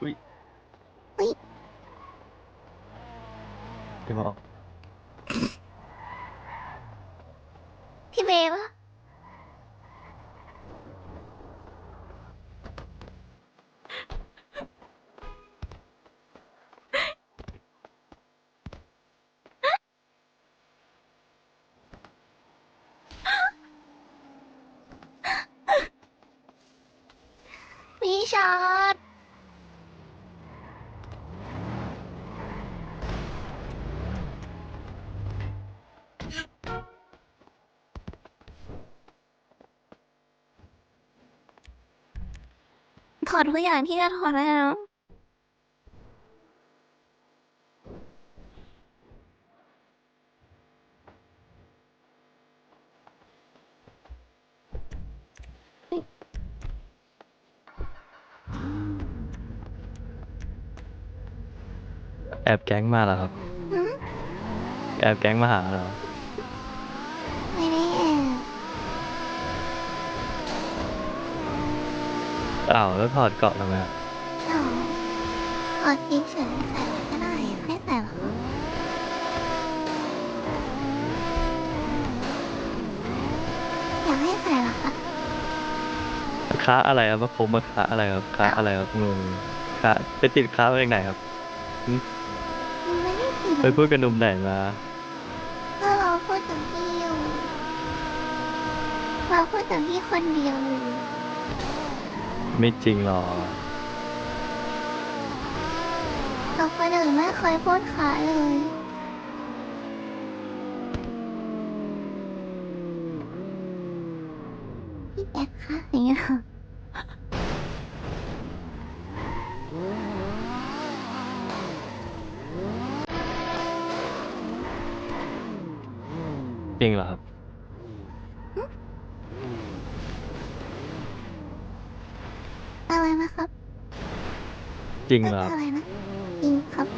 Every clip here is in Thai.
อุ้ยอุ๊ยพี่บอกพี่เบย์ปะพี่ชอต อดทุกอย่างที่จะถอดได้แล้ว แอบแก๊งมาเหรอครับหืมแอบแก๊งมาหาเหรอ ไม่ได้แอบ อ้าวแล้วถอดเกาะทำไมอะหรอถอดเฉยๆใส่อะไรก็ได้ ไม่ใส่หรออยากให้ใส่หรอคะค้าอะไรครับว่าผมมาค้าอะไรครับค้าอะไรครับงงค้าไปติดค้ามาจากไหนครับไม่ได้ติดไปพูดกับหนุ่มไหนมาก็เราพูดถึงพี่อยู่เราพูดถึงพี่คนเดียวอยู่ ไม่จริงหรอกเราคนอื่นไม่เคยพูดขาเลย พี่แจ็คคะอย่างเงี้ยจริงเหรอครับ อะไรนะครับจริงเหรอครับอะไรนะจริงครับ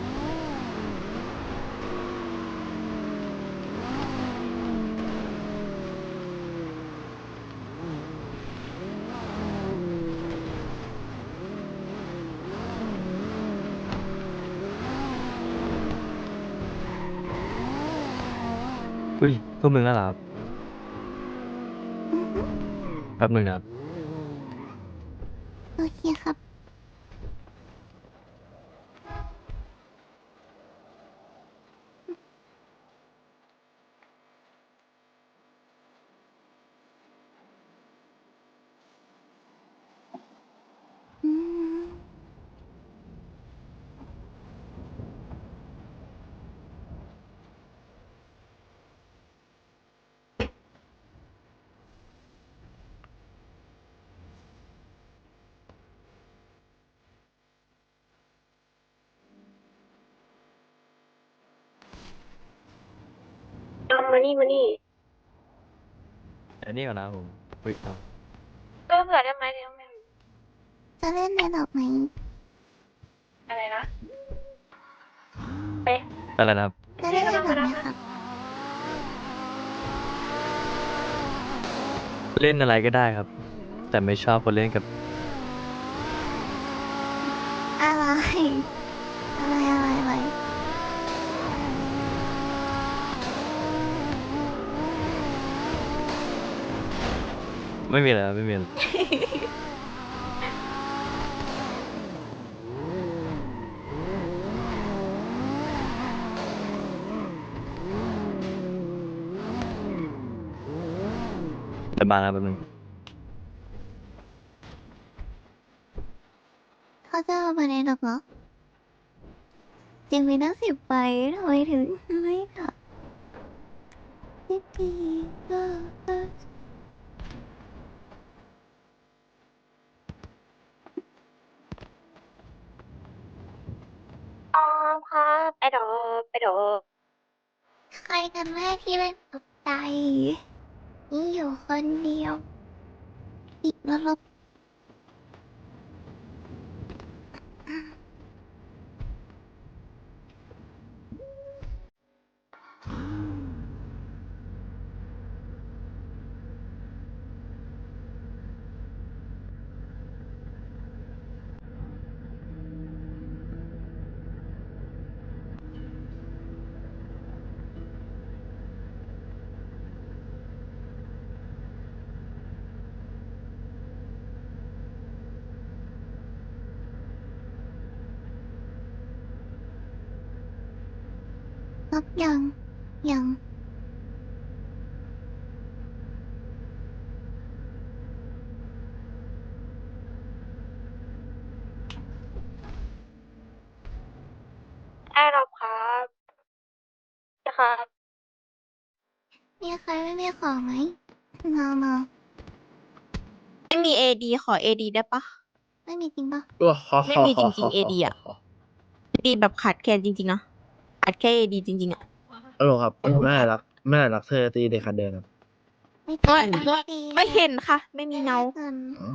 อุ้ยทุ่มหนึ่งแล้วเหรอครับอือฮึแป๊บหนึ่งนะครับ โอเมานี่มานี่อันนี้ก่อนนะผมอุ้ยเอาเริ่มเผื่อได้ไหมเดี๋ยวไม่จะเล่นในดอกไม้อะไรนะไปอะไรนะครับจะเล่นในดอกไม้ครับเล่นอะไรก็ได้ครับ แต่ไม่ชอบคนเล่นกับอะไรอะไร ไม่มีอะไรไม่มีอะไรแต่มาแล้วแป๊บนึงเขาจะเอามาในดอกเหรอจริงมีตั้งสิบใบทำไมถึงไม่กลับนิดเดียว อ๋อครับไอด อกไอดอกใครกันแม่ที่เป็นตกใจนี่อยู่คนเดียวติดแล้วลบ รับยังยังแอร์ดรอปครับนะครับ มีใครไม่มีของไหมมามาไม่มีเอดีขอเอดีได้ปะ ไม่มีจริงปะ ไม่มีจริงๆ AD อะ ดีแบบขาดแคลนจริงๆนะ ขาดแค่เอดีจริงๆอะฮัลโหลครับแม่รักแม่รักเธอตีเด็กคันเดินครับ ไม่ไม่ตีไม่ตีไม่เห็นค่ะ ไม่มีเงาเงินอ๋อ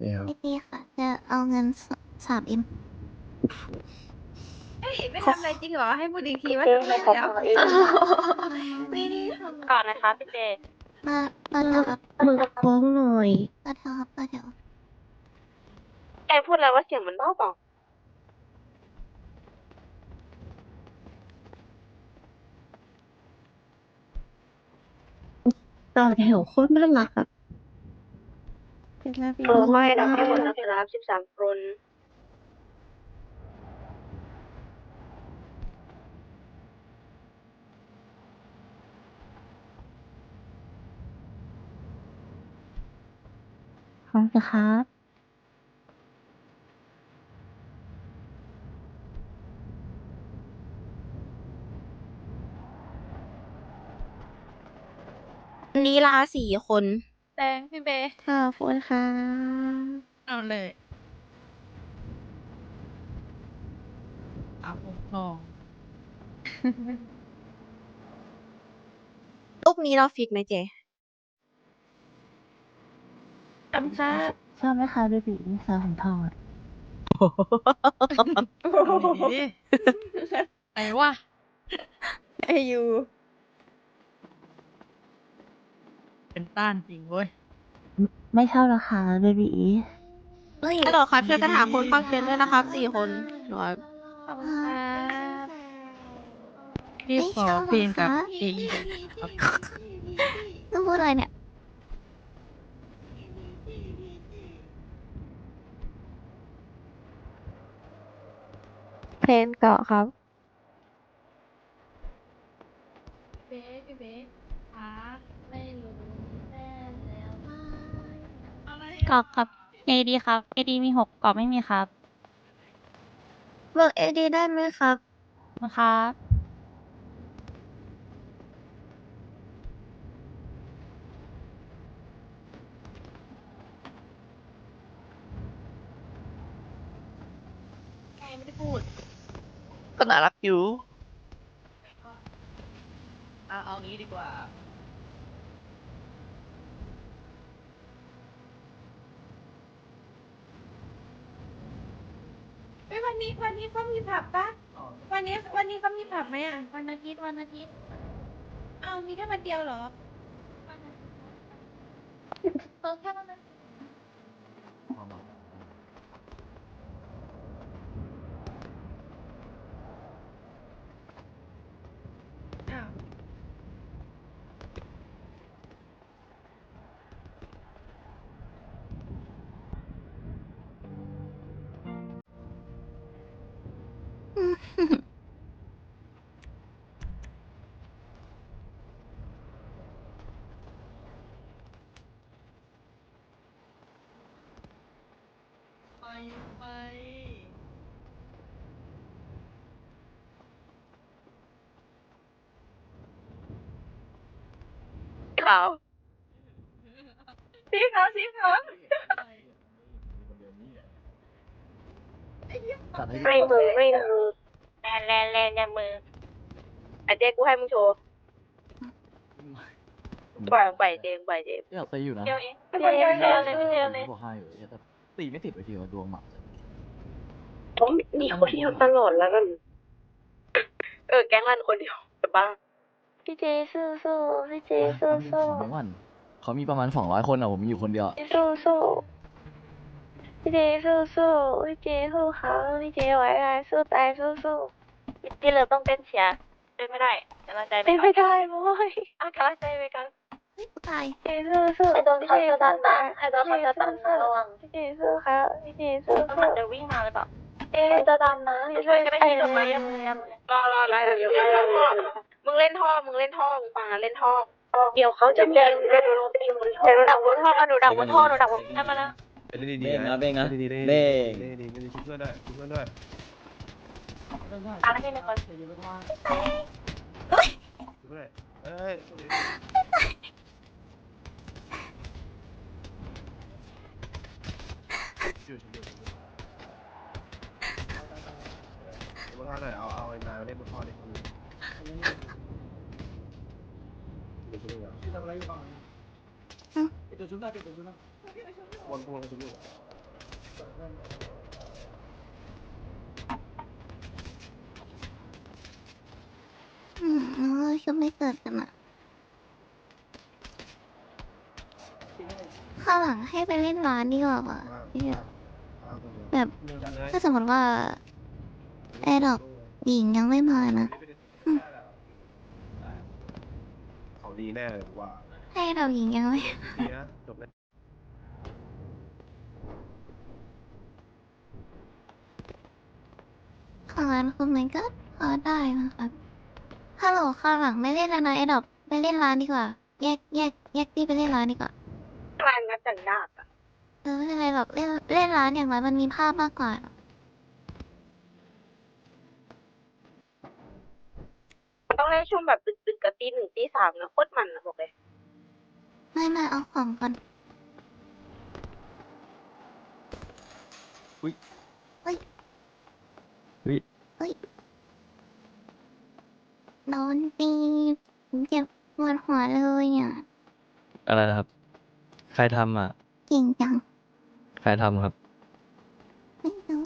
นี่ครับไม่ตีค่ะจะเอาเงินสามเอ็มไม่ทำอะไรจริงเหรอ ให้พูดอีกทีว่าเจทำอะไรไม่ขอแล้วขออีกไม่ได้ทำก่อนนะครับพี่เจมามาเถอะครับมึงโค้งหน่อยมาเถอะครับมาเถอะแอร์พูดแล้วว่าเสียงมันเบาเปล่า ต่อแถวโคตรน่ารักอะเออไม่ดับให้หมดนะครับสิบสามคนขอบคุณครับ นนี้ลาสี่คนแดงพี่เบย์ขอบคุณค่ะ เอาเลยเอาทองลูกนี้เราฟิกไหมเจจำค่ะชอบไหมคะเบบีสาวของทองอะไอ้วะไอยู เป็นต้านจริงเว้ย ไม่ชอบหรอคะเบบีเฮ้ยฮัลโหลครับช่วยกันหาคนเข้าเกณฑ์ด้วยนะครับสี่คนหนูขอบคุณครับพี่ขอเพลงกับเอครับจะพูดอะไรเนี่ย เพลงเกาะครับ เบย์พี่เบย์อ่าไม่รู้แน่แล้วไหมอะไร กรอบครับ AD ครับ AD มีหกกรอบไม่มีครับเบิกเอดีได้ไหมครับนะครับไม่ได้พูด ก็น่ารักอยู่ เอาเอางี้ดีกว่า เอ้ยวั นี้วันนี้เขามีผับปะวันนี้ วันนี้เขามีผับไหมอะ วันอาทิตย์วันอาทิตย์เอามีแค่วันเดียวเหรอเออแค่วันอาทิตย์ ขาวสีขาวสีขาวตัดให้ไม่มือไม่มือแลนแลนแลนอย่ามือไอเจ๊กูให้มึงโชว์ปล่อยปล่อยเจงปล่อยเจงอยากตีอยู่นะเดียวเองเดียวเดียวเลยเดียวเลยบอกให้อยู่แต่ตีไม่ติดไปทีว่าดวงหมาผมหนีคนเดียวตลอดแล้วกัน เออ แก๊งรันคนเดียวแต่บ้า พี่เจสู้สู้พี่เจสู้สู้ไม่วันเขามีประมาณสองร้อยคนอะผมมีอยู่คนเดียวอะพี่สู้สู้พี่เจสู้สู้พี่เจสู้เขาพี่เจไหวไงสู้ตายสู้สู้พี่เหลือต้องเต้นเชียร์เต้นไม่ได้กำลังใจเต้นไม่ได้โว้ยอะกำลังใจไปกันเฮ้ยกูตายพี่เจสู้สู้ไอ้โดนเขาจะตันนะไอ้โดนเขาจะตันนะระวังพี่เจสู้เขาพี่เจสู้สู้มันจะวิ่งมาหรือเปล่าเอ๊ะจะดำนะช่วยกันได้ยินไหมรอรอรอเดี๋ยว มึงเล่นท่อมึงเล่นท่อมึงฟังนะเล่นท่อเดี๋ยวเขาจะมีเดี๋ยวหนูดักบนท่อหนูดักบนท่อหนูดักบนท่อมาแล้วเป็นดีเบ้งนะเบ้งนะดีดีเบ้งดีดีดีชุบเพื่อนด้วยชุบเพื่อนด้วยอ่านให้ในคอนชุบเพื่อนด้วยเอ้ยอยู่ ชุบหน้าปิดตัวชุบหน้าวนพวงชุบอยู่อืมแล้วชุบไม่เกิดกันอะข้างหลังให้ไปเล่นร้านดีกว่าว่ะเนี่ยแบบถ้าสมมติว่าแอร์ดอกหญิงยังไม่มานะ เขาดีแน่เลยว่า ให้ดอกหญิงยังไม่ดีนะจบเลยขอร้านคุณมันก็พอได้นะครับฮัลโหลข้างหลังไม่เล่นแล้วนะแอร์ดอกไปเล่นร้านดีกว่า แยกแยกแยกที่ไปเล่นร้านดีกว่ากลางงัดจังยากอะเออไม่เป็นไรหรอกเล่นเล่นร้านอย่างไรมันมีภาพมากกว่า ต้องเล่นช่วงแบบดึกๆกับตีหนึ่งตีสามนะโคตรมันนะบอกเลย ไม่ไม่เอาของก่อนอุ๊ย เฮ้ยเฮ้ยเฮ้ยโดนตีเจ็บปวดหัวเลยอะอะไรนะครับ ใครทำอะ เก่งจังใครทำครับ ไม่รู้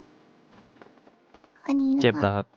คนนี้หรือเจ็บเหรปอล่าครับเจ็บครับ